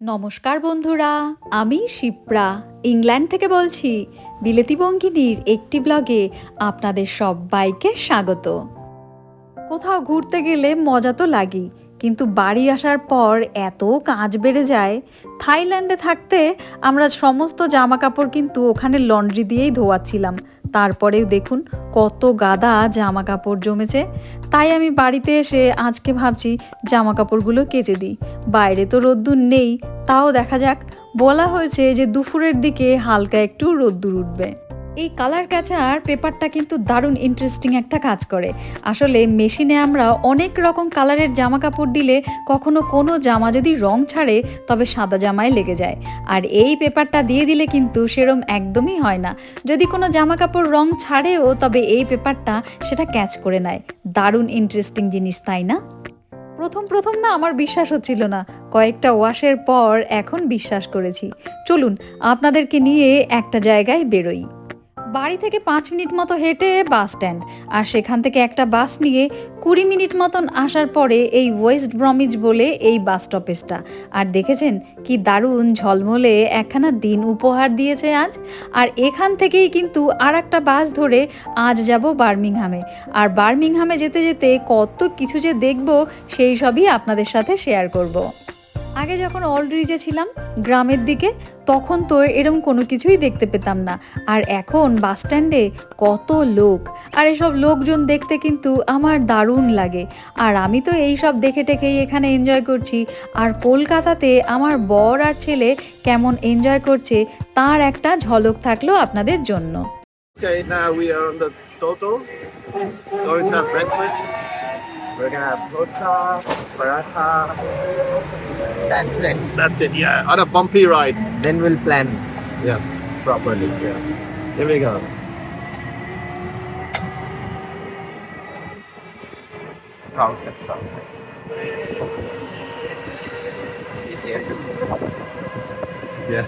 নমস্কার বন্ধুরা, আমি শিপ্রা। ইংল্যান্ড থেকে বলছি, বিলেতি বঙ্গিনীর একটি ব্লগে আপনাদের সব বাইকে স্বাগত। কোথাও ঘুরতে গেলে মজা তো লাগেই কিন্তু বাড়ি আসার পর এত কাজ বেড়ে যায়, থাইল্যান্ডে থাকতে আমরা সমস্ত জামা কাপড় কিন্তু ওখানে লন্ড্রি দিয়েই ধোয়াচ্ছিলাম। তারপরেও দেখুন কত গাদা জামা কাপড় জমেছে। তাই আমি বাড়িতে এসে আজকে ভাবছি জামা কাপড়গুলো কেচে দিই। বাইরে তো রোদ্দুর নেই, তাও দেখা যাক। বলা হয়েছে যে দুপুরের দিকে হালকা একটু রোদ্দুর উঠবে। এই কালার ক্যাচার পেপারটা কিন্তু দারুণ ইন্টারেস্টিং একটা কাজ করে। আসলে মেশিনে আমরা অনেক রকম কালারের জামা কাপড় দিলে কখনো কোনো জামা যদি রং ছাড়ে, তবে সাদা জামায় লেগে যায়। আর এই পেপারটা দিয়ে দিলে কিন্তু সেরম একদমই হয় না। যদি কোনো জামা কাপড় রং ছাড়েও, তবে এই পেপারটা সেটা ক্যাচ করে নেয়। দারুণ ইন্টারেস্টিং জিনিস, তাই না? প্রথম প্রথম না আমার বিশ্বাস হচ্ছিল না। কয়েকটা ওয়াশের পর এখন বিশ্বাস করেছি। চলুন, আপনাদেরকে নিয়ে একটা জায়গায় বেরোই। বাড়ি থেকে পাঁচ মিনিট মতো হেঁটে বাস স্ট্যান্ড, আর সেখান থেকে একটা বাস নিয়ে কুড়ি মিনিট মতন আসার পরে এই ওয়েস্ট ব্রমিজ বলে এই বাস স্টপেজটা। আর দেখেছেন কি দারুণ ঝলমলে একখানা দিন উপহার দিয়েছে আজ? আর এখান থেকেই কিন্তু আর একটা বাস ধরে আজ যাব বার্মিংহামে। আর বার্মিংহামে যেতে যেতে কত কিছু যে দেখব, সেই সবই আপনাদের সাথে শেয়ার করব। আগে যখন অলরিজে ছিলাম গ্রামের দিকে তখন তো এরম কোনো কিছুই দেখতে পেতাম না। আর এখন বাস স্ট্যান্ডে কত লোক। আর এসব লোকজন দেখতে কিন্তু আমার দারুণ লাগে। আর আমি তো এই সব দেখে টেকেই এখানে এনজয় করছি। আর কলকাতাতে আমার বর আর ছেলে কেমন এনজয় করছে তার একটা ঝলক থাকল আপনাদের জন্য। Okay, now we are on the Toto. Going to have breakfast. We're gonna have dosa, paratha. That's it. That's it, yeah. On a bumpy ride. Then we'll plan. Yes, properly. Yes. Here we go. Trouser, trouser. Yeah.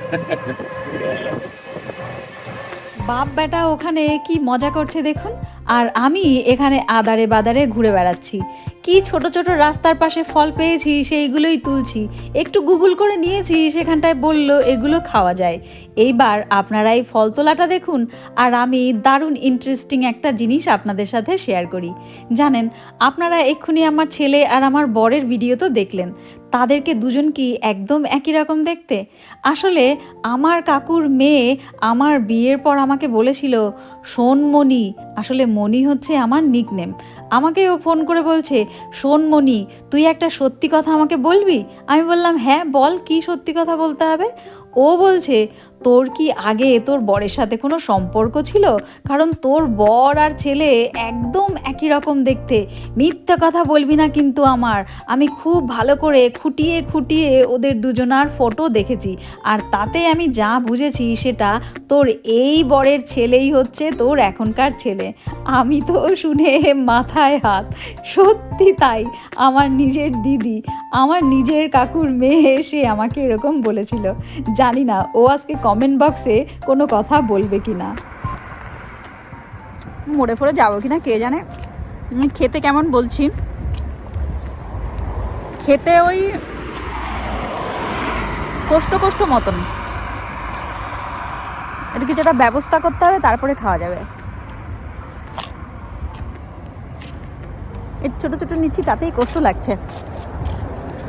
বাপ বেটা ওখানে কি মজা করছে দেখুন আর আমি এখানে আদারে বাদারে ঘুরে বেড়াচ্ছি। কি ছোট ছোট রাস্তার পাশে ফল পেয়েছি, সেইগুলোই তুলছি। একটু গুগল করে নিয়েছি, সেখানটায় বলল এগুলো খাওয়া যায়। এইবার আপনারা এই ফল তোলাটা দেখুন, আর আমি দারুণ ইন্টারেস্টিং একটা জিনিস আপনাদের সাথে শেয়ার করি। জানেন, আপনারা এক্ষুনি আমার ছেলে আর আমার বরের ভিডিও তো দেখলেন। তাদেরকে দুজন কি একদম একই রকম দেখতে? আসলে আমার কাকুর মেয়ে আমার বিয়ের পর আমাকে বলেছিল সোনমণি আসলে মণি হচ্ছে আমার নিকনেম আমাকে ও ফোন করে বলছে সোনমণি তুই একটা সত্যি কথা আমাকে বলবি? আমি বললাম হ্যাঁ বল, কি সত্যি কথা বলতে হবে? ও বলছে, তোর কি আগে তোর বরের সাথে কোনো সম্পর্ক ছিল? কারণ তোর বর আর ছেলে একদম একই রকম দেখতে। মিথ্যা কথা বলবি না কিন্তু আমার। আমি খুব ভালো করে খুঁটিয়ে খুঁটিয়ে ওদের দুজনার ফটো দেখেছি। আর তাতে আমি যা বুঝেছি সেটা তোর এই বরের ছেলেই হচ্ছে তোর এখনকার ছেলে। আমি তো শুনে মাথায় হাত। সত্যি তাই, আমার নিজের দিদি, আমার নিজের কাকুর মেয়ে, সে আমাকে এরকম বলেছিল। জানি না, ও আজকে কমেন্ট বক্সে কোনো কথা বলবে কি না মরে ফরে যাব কি না কে জানে? খেতে কেমন বলছি? খেতে ওই কষ্ট কষ্ট মতন। এটা কিছু একটা ব্যবস্থা করতে হবে, তারপরে খাওয়া যাবে। এর ছোটো ছোটো নিচ্ছি, তাতেই কষ্ট লাগছে।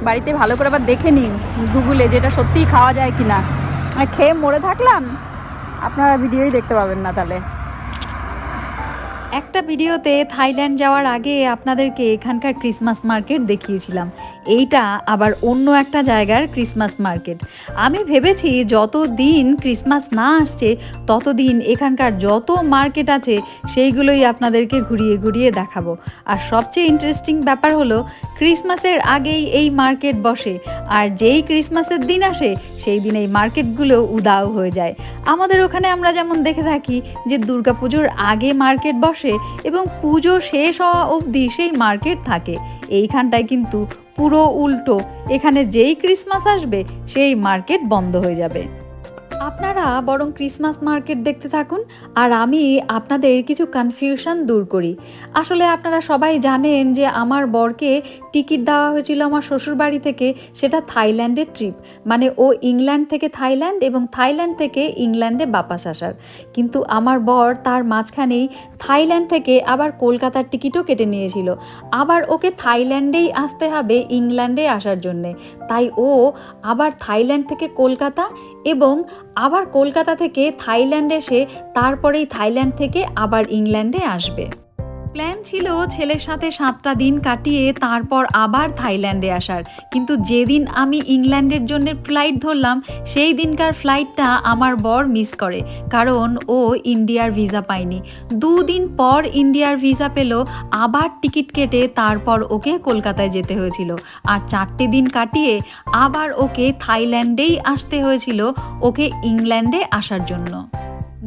বাড়িতে ভালো করে আবার দেখে নিন গুগলে যেটা সত্যিই খাওয়া যায় কি না খেয়ে মরে থাকলাম, আপনারা ভিডিওই দেখতে পাবেন না তাহলে। একটা ভিডিওতে থাইল্যান্ড যাওয়ার আগে আপনাদেরকে এখানকার ক্রিসমাস মার্কেট দেখিয়েছিলাম। এইটা আবার অন্য একটা জায়গার ক্রিসমাস মার্কেট। আমি ভেবেছি যত দিন ক্রিসমাস না আসছে, ততদিন এখানকার যত মার্কেট আছে, সেইগুলোই আপনাদেরকে ঘুরিয়ে ঘুরিয়ে দেখাবো। আর সবচেয়ে ইন্টারেস্টিং ব্যাপার হলো, ক্রিসমাসের আগেই এই মার্কেট বসে, আর যেই ক্রিসমাসের দিন আসে, সেই দিন এই মার্কেটগুলো উদাও হয়ে যায়। আমাদের ওখানে আমরা যেমন দেখে থাকি যে দুর্গাপুজোর আগে মার্কেট বসে এবং পুজো শেষ হওয়া অবধি সেই মার্কেট থাকে। এইখানটায় কিন্তু পুরো উল্টো, এখানে যেই ক্রিসমাস আসবে সেই মার্কেট বন্ধ হয়ে যাবে। আপনারা বরং ক্রিসমাস মার্কেট দেখতে থাকুন, আর আমি আপনাদের কিছু কনফিউশন দূর করি। আসলে আপনারা সবাই জানেন যে আমার বরকে টিকিট দেওয়া হয়েছিল আমার শ্বশুরবাড়ি থেকে, সেটা থাইল্যান্ডের ট্রিপ মানে ও ইংল্যান্ড থেকে থাইল্যান্ড এবং থাইল্যান্ড থেকে ইংল্যান্ডে বাপাস আসার। কিন্তু আমার বর তার মাঝখানেই থাইল্যান্ড থেকে আবার কলকাতার টিকিটও কেটে নিয়েছিল। আবার ওকে থাইল্যান্ডেই আসতে হবে ইংল্যান্ডে আসার জন্যে। তাই ও আবার থাইল্যান্ড থেকে কলকাতা এবং আবার কলকাতা থেকে থাইল্যান্ডে এসে তারপরেই থাইল্যান্ড থেকে আবার ইংল্যান্ডে আসবে। প্ল্যান ছিল ছেলের সাথে সাতটা দিন কাটিয়ে তারপর আবার থাইল্যান্ডে আসার। কিন্তু যেদিন আমি ইংল্যান্ডের জন্য ফ্লাইট ধরলাম, সেই দিনকার ফ্লাইটটা আমার বর মিস করে, কারণ ও ইন্ডিয়ার ভিসা পায়নি। দুদিন পর ইন্ডিয়ার ভিসা পেল, আবার টিকিট কেটে তারপর ওকে কলকাতায় যেতে হয়েছিল। আর চারটে দিন কাটিয়ে আবার ওকে থাইল্যান্ডেই আসতে হয়েছিল, ওকে ইংল্যান্ডে আসার জন্য।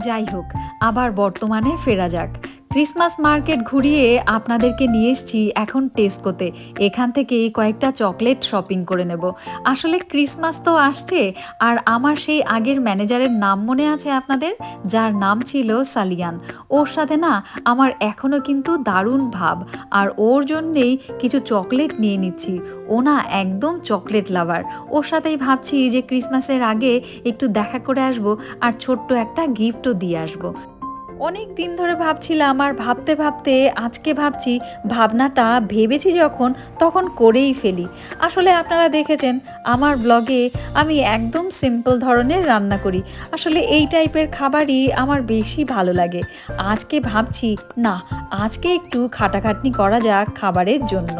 যাই হোক, আবার বর্তমানে ফেরা যাক। ক্রিসমাস মার্কেট ঘুরিয়ে আপনাদেরকে নিয়ে এসছি এখন টেস্কোতে। এখান থেকে কয়েকটা চকলেট শপিং করে নেব। আসলে ক্রিসমাস তো আসছে, আর আমার সেই আগের ম্যানেজারের নাম মনে আছে আপনাদের? যার নাম ছিল সালিয়ান। ওর সাথে না আমার এখনও কিন্তু দারুণ ভাব, আর ওর জন্যেই কিছু চকলেট নিয়ে নিচ্ছি। ও না একদম চকলেট লাভার। ওর সাথেই ভাবছি যে ক্রিসমাসের আগে একটু দেখা করে আসব, আর ছোট্ট একটা গিফটও দিয়ে আসব। অনেক দিন ধরে ভাবছিলাম আর ভাবতে ভাবতে আজকে ভাবছি ভাবনাটা ভেবেছি যখন তখন করেই ফেলি। আসলে আপনারা দেখেছেন, আমার ব্লগে আমি একদম সিম্পল ধরনের রান্না করি। আসলে এই টাইপের খাবারই আমার বেশি ভালো লাগে। আজকে ভাবছি, না, আজকে একটু খাটাখাটনি করা যাক খাবারের জন্য।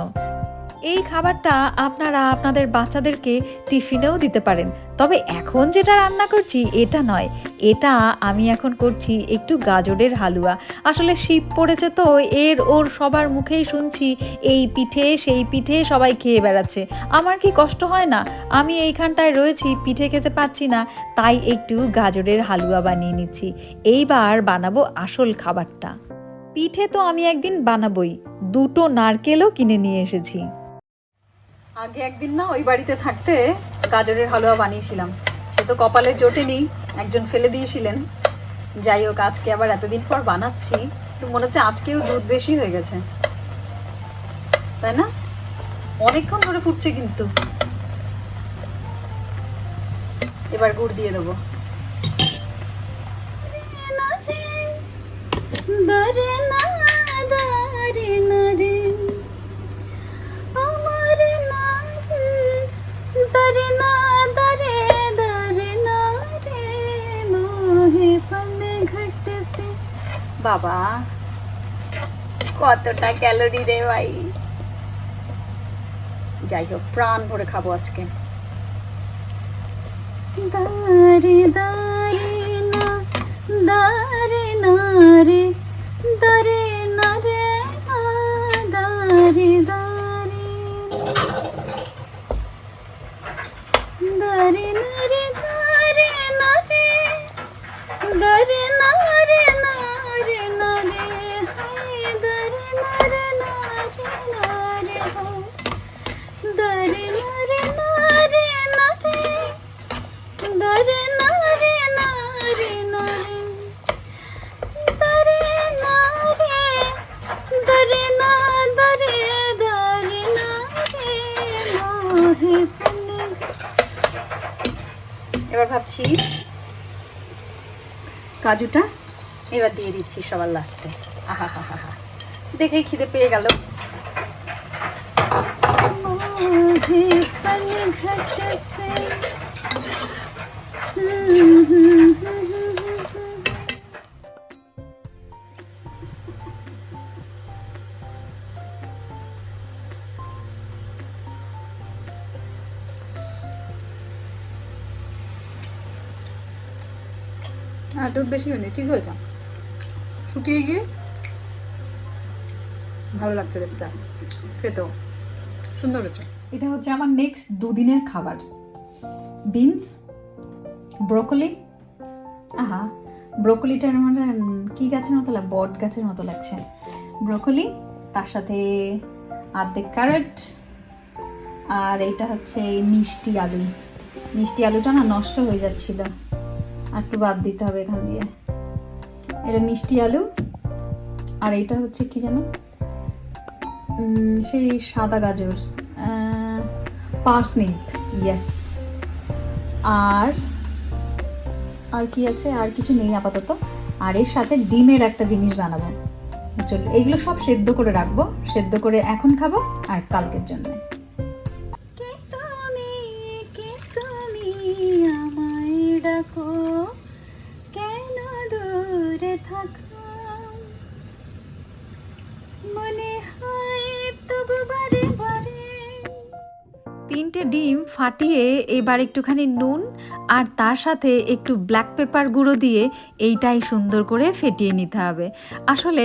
এই খাবারটা আপনারা আপনাদের বাচ্চাদেরকে টিফিনেও দিতে পারেন। তবে এখন যেটা রান্না করছি, এটা নয়। এটা আমি এখন করছি একটু গাজরের হালুয়া। আসলে শীত পড়েছে তো, এর ওর সবার মুখেই শুনছি, এই পিঠে, সেই পিঠে সবাই খেয়ে বেড়াচ্ছে। আমার কি কষ্ট হয় না? আমি এইখানটায় রয়েছি, পিঠে খেতে পাচ্ছি না, তাই একটু গাজরের হালুয়া বানিয়ে নিচ্ছি। এইবার বানাবো আসল খাবারটা। পিঠে তো আমি একদিন বানাবই। দুটো নারকেলও কিনে নিয়ে এসেছি। আগে একদিন না ওই বাড়িতে থাকতে গাজরের হালুয়া বানিয়েছিলাম। সে তো কপালে জোটেনি একজন ফেলে দিয়েছিলেন। যাই হোক, আজকে আবার এতদিন পর বানাচ্ছি মনে হচ্ছে আজকেও দুধ বেশি হয়ে গেছে। তাই না? অনেকক্ষণ ধরে ফুটছে কিন্তু। এবার গুড় দিয়ে দেবো। আমার নাম দরে না দরে দরে না রে মোহে পনে ঘটতে বাবা কতটা ক্যালোরি রে ভাই যাই হোক প্রাণ ভরে খাব আজকে দারে দারে না দারে না রে দারে না রে না দারে দারে দারে না রে দারে দরে রে দারে না রে না রে না রে হায়, দারে না রে না রে না হো। দারে না রে না রে না রে দারে না রে না এবার ভাবছি কাজুটা এবার দিয়ে দিচ্ছি সবার লাস্টে আহা হা হা হা দেখেই খিদে পেয়ে গেল। দুধ বেশি হয়নি, ঠিক হয়েছে। শুকিয়ে গিয়ে ভালো লাগছে দেখতে। খেতেও। সুন্দর হচ্ছে এটা হচ্ছে আমার নেক্সট দুদিনের খাবার। বিনস ব্রোকলি আহা ব্রোকলিটা আমার কি গাছের মতো লাগ বট গাছের মতো লাগছে। ব্রোকলি তার সাথে আর্ধেক ক্যারেট আর এইটা হচ্ছে মিষ্টি আলু। মিষ্টি আলুটা না নষ্ট হয়ে যাচ্ছিল। আর একটু বাদ দিতে হবে এখান দিয়ে। এটা মিষ্টি আলু, আর এইটা হচ্ছে কি যেন? সেই সাদা গাজর। পার্সনিপ ইয়েস আর আর কি আছে? আর কিছু নেই আপাতত। আর এর সাথে ডিমের একটা জিনিস বানাবো। চল, এইগুলো সব সেদ্ধ করে রাখব। সেদ্ধ করে এখন খাব, আর কালকের জন্য। ডাকো কেন দূরে ডিম ফাটিয়ে এবার একটুখানি নুন আর তার সাথে একটু ব্ল্যাক পেপার গুঁড়ো দিয়ে এইটাই সুন্দর করে ফেটিয়ে নিতে হবে। আসলে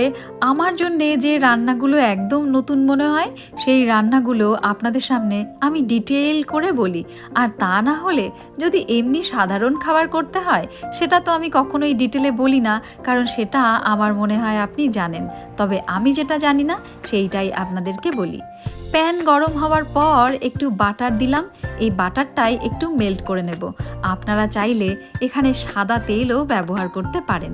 আমার জন্যে যে রান্নাগুলো একদম নতুন মনে হয়, সেই রান্নাগুলো আপনাদের সামনে আমি ডিটেল করে বলি। আর তা না হলে যদি এমনি সাধারণ খাবার করতে হয়, সেটা তো আমি কখনোই ডিটেলে বলি না, কারণ সেটা আমার মনে হয় আপনি জানেন। তবে আমি যেটা জানি না, সেইটাই আপনাদেরকে বলি। প্যান গরম হওয়ার পর একটু বাটার দিলাম। এই বাটারটাই একটু মেল্ট করে নেব। আপনারা চাইলে এখানে সাদা তেলও ব্যবহার করতে পারেন।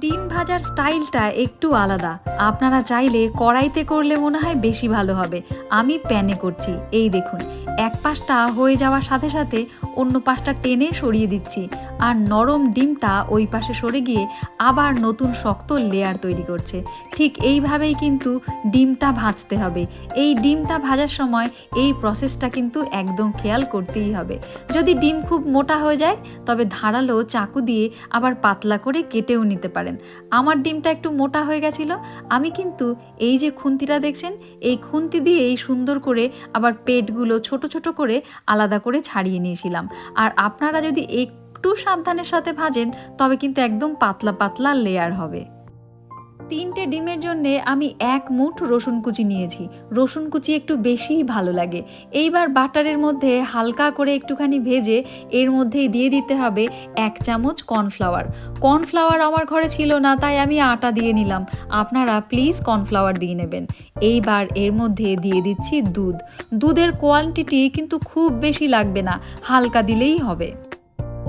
ডিম ভাজার স্টাইলটা একটু আলাদা। আপনারা চাইলে কড়াইতে করলে মনে হয় বেশি ভালো হবে। আমি প্যানে করছি। এই দেখুন এক পাশটা হয়ে যাওয়ার সাথে সাথে অন্য পাশটা টেনে সরিয়ে দিচ্ছি আর নরম ডিমটা ওই পাশে সরে গিয়ে আবার নতুন শক্ত লেয়ার তৈরি করছে। ঠিক এইভাবেই কিন্তু ডিমটা ভাজতে হবে। এই ডিমটা ভাজার সময় এই প্রসেসটা কিন্তু একদম খেয়াল করতেই হবে। যদি ডিম খুব মোটা হয়ে যায়, তবে ধারালো চাকু দিয়ে আবার পাতলা করে কেটেও নিতে পারেন। আমার ডিমটা একটু মোটা হয়ে গেছিল, আমি কিন্তু এই যে খুন্তিটা দেখছেন, এই খুন্তি দিয়ে এই সুন্দর করে আবার পেটগুলো ছোট ছোট করে আলাদা করে ছাড়িয়ে নিয়েছিলাম। আর আপনারা যদি একটু সাবধানের সাথে ভাজেন, তবে কিন্তু একদম পাতলা পাতলা লেয়ার হবে। তিনটে ডিমের জন্যে আমি এক মুঠ রসুন কুচি নিয়েছি। রসুন কুচি একটু বেশিই ভালো লাগে। এইবার বাটারের মধ্যে হালকা করে একটুখানি ভেজে এর মধ্যেই দিয়ে দিতে হবে এক চামচ কর্নফ্লাওয়ার। কর্নফ্লাওয়ার আমার ঘরে ছিল না, তাই আমি আটা দিয়ে নিলাম। আপনারা প্লিজ কর্নফ্লাওয়ার দিয়ে নেবেন। এইবার এর মধ্যে দিয়ে দিচ্ছি দুধ। দুধের কোয়ান্টিটি কিন্তু খুব বেশি লাগবে না, হালকা দিলেই হবে।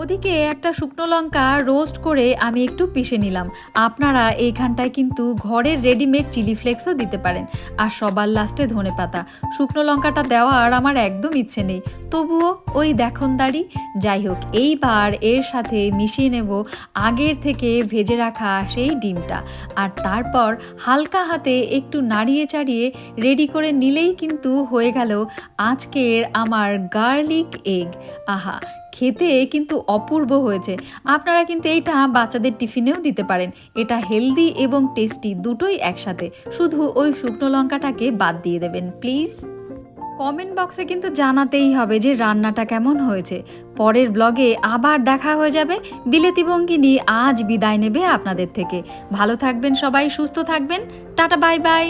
ওদিকে একটা শুকনো লঙ্কা রোস্ট করে আমি একটু পিষে নিলাম। আপনারা এইখানটায় কিন্তু ঘরের রেডিমেড চিলি ফ্লেক্সও দিতে পারেন। আর সবার লাস্টে ধনে পাতা। শুকনো লঙ্কাটা দেওয়ার আমার একদম ইচ্ছে নেই। তবুও ওই দেখুন দাড়ি যাই হোক, এইবার এর সাথে মিশিয়ে নেব আগের থেকে ভেজে রাখা সেই ডিমটা। আর তারপর হালকা হাতে একটু নাড়িয়ে চাড়িয়ে রেডি করে নিলেই কিন্তু হয়ে গেল আজকের আমার গার্লিক এগ আহা খেতে কিন্তু অপূর্ব হয়েছে। আপনারা কিন্তু এইটা বাচ্চাদের টিফিনেও দিতে পারেন। এটা হেলদি এবং টেস্টি দুটোই একসাথে। শুধু ওই শুকনো লঙ্কাটাকে বাদ দিয়ে দেবেন, প্লিজ। কমেন্ট বক্সে কিন্তু জানাতেই হবে যে রান্নাটা কেমন হয়েছে। পরের ব্লগে আবার দেখা হয়ে যাবে। বিলেতি ভঙ্গিনী আজ বিদায় নেবে আপনাদের থেকে। ভালো থাকবেন সবাই, সুস্থ থাকবেন। Tata, bye bye.